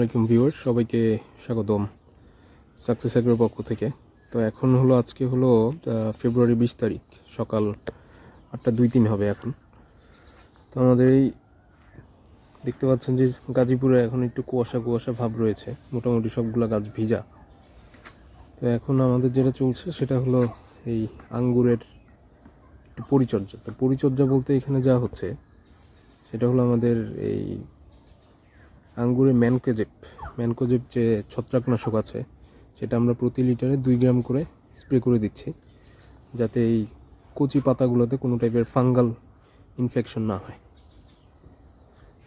আলাইকুম ভিউয়ার সবাইকে স্বাগতম সাকসেস এগ্রোর পক্ষ থেকে। তো এখন হলো, আজকে হলো ফেব্রুয়ারি বিশ তারিখ, সকাল আটটা দুই তিন হবে এখন। তো আমাদের এই দেখতে পাচ্ছেন যে গাজীপুরে এখন একটু কুয়াশা কুয়াশা ভাব রয়েছে, মোটামুটি সবগুলা গাছ ভিজা। তো এখন আমাদের যেটা চলছে, সেটা হলো এই আঙ্গুরের একটু পরিচর্যা। তো পরিচর্যা বলতে এখানে যা হচ্ছে, সেটা হলো আমাদের এই আঙ্গুরে ম্যানকোজেপ ম্যানকোজেপ যে ছত্রাকনাশক আছে, সেটা আমরা প্রতি লিটারে দুই গ্রাম করে স্প্রে করে দিচ্ছি, যাতে এই কচি পাতাগুলোতে কোনো টাইপের ফাঙ্গাল ইনফেকশন না হয়।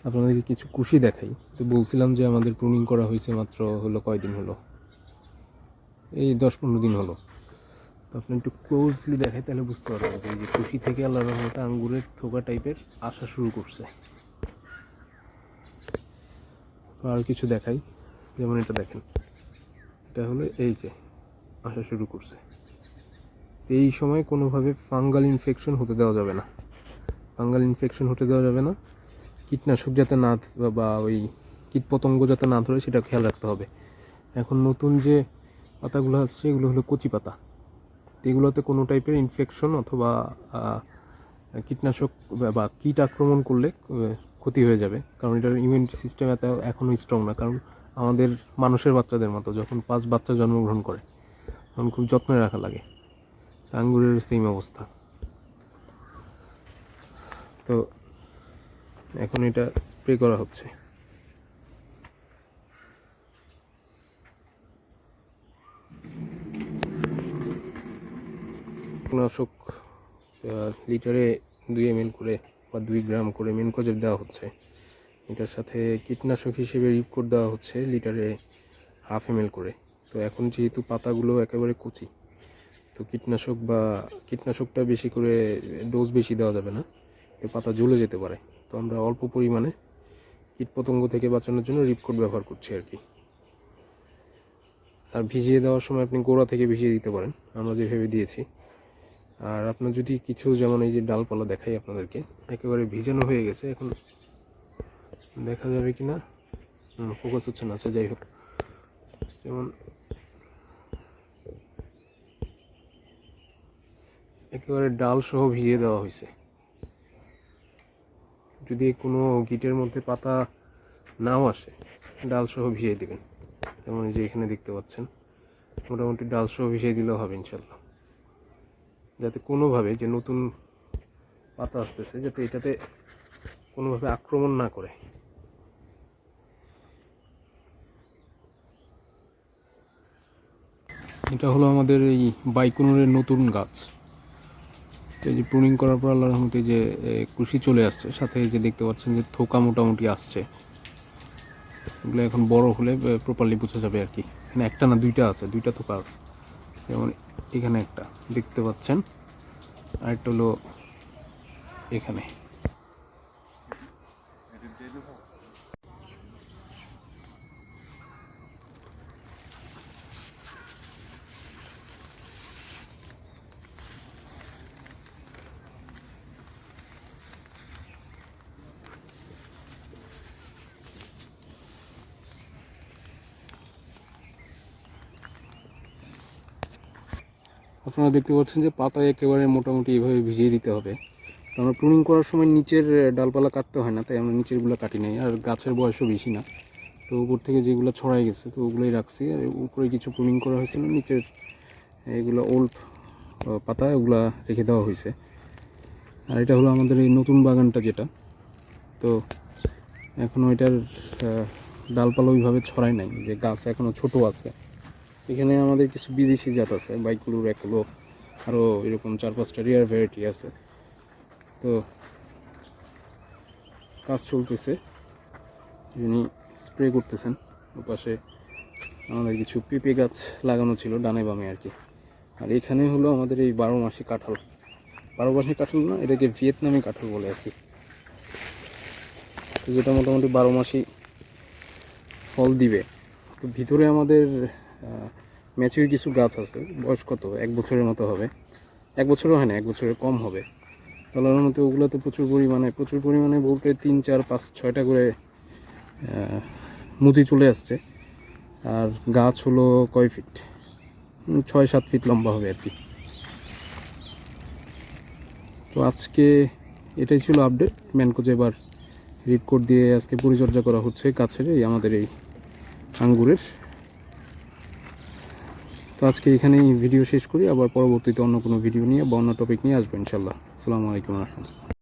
আপনাদেরকে কিছু কুশি দেখাই। তো বলছিলাম যে আমাদের প্রুনিং করা হয়েছে মাত্র হলো কয়দিন হলো? এই দশ পনেরো দিন হলো। তো আপনি একটু ক্লোজলি দেখাই, তাহলে বুঝতে পারবেন যে কুশি থেকে আল্লাহ রহমতে আঙ্গুরের থোকা টাইপের আসা শুরু করছে। আর কিছু দেখাই। যেমন এটা দেখেন। এটা হলো এই যে, আসা শুরু করছে। এই সময় কোনোভাবে ফাঙ্গাল ইনফেকশন হতে দেওয়া যাবে না। ফাঙ্গাল ইনফেকশন হতে দেওয়া যাবে না। কীটনাশক যাতে না বা- ওই কীটপতঙ্গ যাতে না ধরে সেটা খেয়াল রাখতে হবে। এখন নতুন যে পাতাগুলো আসছে, এগুলো হলো কচি পাতা। এগুলোতে কোনো টাইপের ইনফেকশন অথবা কীটনাশক বা- কীট আক্রমণ করলে ক্ষতি হয়ে যাবে। কারণ এটার ইমিউনিটি সিস্টেম এত এখনও স্ট্রং না। কারণ আমাদের মানুষের বাচ্চাদের মতো যখন পাঁচ বাচ্চা জন্মগ্রহণ করে, তখন খুব যত্নে রাখা লাগে। আঙ্গুরের সেম অবস্থা। তো এখন এটা স্প্রে করা হচ্ছে। কীটনাশক লিটারে দুই এম করে বা দুই গ্রাম করে মেনকোজেব দেওয়া হচ্ছে। এটার সাথে কীটনাশক হিসেবে রিপকোট দেওয়া হচ্ছে লিটারে হাফ এম করে। তো এখন যেহেতু পাতাগুলো একেবারে কচি, তো কীটনাশক বা কীটনাশকটা বেশি করে ডোজ বেশি দেওয়া যাবে না, তো পাতা জ্বলে যেতে পারে। তো আমরা অল্প পরিমাণে কীটপতঙ্গ থেকে বাঁচানোর জন্য রিপকোট ব্যবহার করছি আর কি। আর ভিজিয়ে দেওয়ার সময় আপনি গোড়া থেকে ভিজিয়ে দিতে পারেন, আমরা যেভাবে দিয়েছি। আর আপনার যদি কিছু যেমন এই যে ডালপালা দেখাই আপনাদেরকে, একেবারে ভিজানো হয়ে গেছে, এখন দেখা যাবে কি না ফোকাস হচ্ছে না আচ্ছা যাই হোক। যেমন একেবারে ডাল সহ ভিজিয়ে দেওয়া হয়েছে। যদি কোনো গিটের মধ্যে পাতা নাও আসে, ডাল সহ ভিজিয়ে দেবেন। যেমন যে এখানে দেখতে পাচ্ছেন, মোটামুটি ডাল সহ ভিজিয়ে দিলেও হবে ইনশাল্লাহ যাতে কোনোভাবে যে নতুন পাতা আসতেছে, যাতে এটাতে কোনোভাবে আক্রমণ না করে। এটা হলো আমাদের এই বাইকুনুরের নতুন গাছ। এই যে প্রুনিং করার পর আল্লাহর রহমতে যে কুশি চলে আসছে, সাথে যে দেখতে পাচ্ছেন যে থোকা মোটামুটি আসছে। এগুলো এখন বড় হলে প্রপারলি বোঝা যাবে আর কি। এখানে একটা না দুইটা আছে, দুইটা থোকা আছে। যেমন এখানে একটা দেখতে পাচ্ছেন? আরেকটা হলো এখানে। আপনারা দেখতে পাচ্ছেন যে পাতায় একেবারে মোটামুটি এভাবে ভিজিয়ে দিতে হবে। তো আমরা প্রুনিং করার সময় নিচের ডালপালা কাটতে হয় না, তাই আমরা নিচেরগুলো কাটি নাই, আর গাছের বয়সও বেশি না। তো উপর থেকে যেগুলো ছড়াই গেছে, তো ওগুলোই রাখছি, আর উপরে কিছু প্রুনিং করা হয়েছিল নিচের এগুলো ওল্ড পাতা, ওগুলা রেখে দেওয়া হয়েছে। আর এটা হলো আমাদের এই নতুন বাগানটা যেটা। তো এখনও এটার ডালপালা ওইভাবে ছড়াই নাই, যে গাছ এখনও ছোট আছে। এখানে আমাদের কিছু বিদেশি জাত আছে বাইকগুলোর একগুলো আরও এরকম চার পাঁচটা রেয়ার ভ্যারাইটি আছে। তো কাজ চলতেছে, যিনি স্প্রে করতেছেন, ওপাশে আমাদের কিছু পেঁপে গাছ লাগানো ছিল ডানে বামে আর কি। আর এখানে হলো আমাদের এই বারো মাসি কাঁঠাল। বারো মাসি কাঁঠাল না, এটাকে ভিয়েতনামি কাঁঠাল বলে আর কি। যেটা মোটামুটি বারো মাসি ফল দিবে। তো ভিতরে আমাদের ম্যাচুর কিছু গাছ আছে, বয়স কত? এক বছরের মতো হবে। এক বছরও হয় না, এক বছরের কম হবে। তলার মতো ওগুলোতে প্রচুর পরিমাণে প্রচুর পরিমাণে বলতে তিন, চার, পাঁচ, ছয়টা করে মুচি চলে আসছে। আর গাছ হলো কয় ফিট ছয়, সাত ফিট লম্বা হবে আর কি। তো আজকে এটাই ছিল আপডেট ম্যানকোজ এবার রিপকোট দিয়ে আজকে পরিচর্যা করা হচ্ছে গাছের, এই আমাদের এই আঙ্গুরের। তো আজকে এখানেই ভিডিও শেষ করি, আবার পরবর্তীতে অন্য কোনো ভিডিও নিয়ে বা অন্য টপিক নিয়ে আসব ইনশাল্লাহ আসসালামু আলাইকুম রহমতুল্লাহ।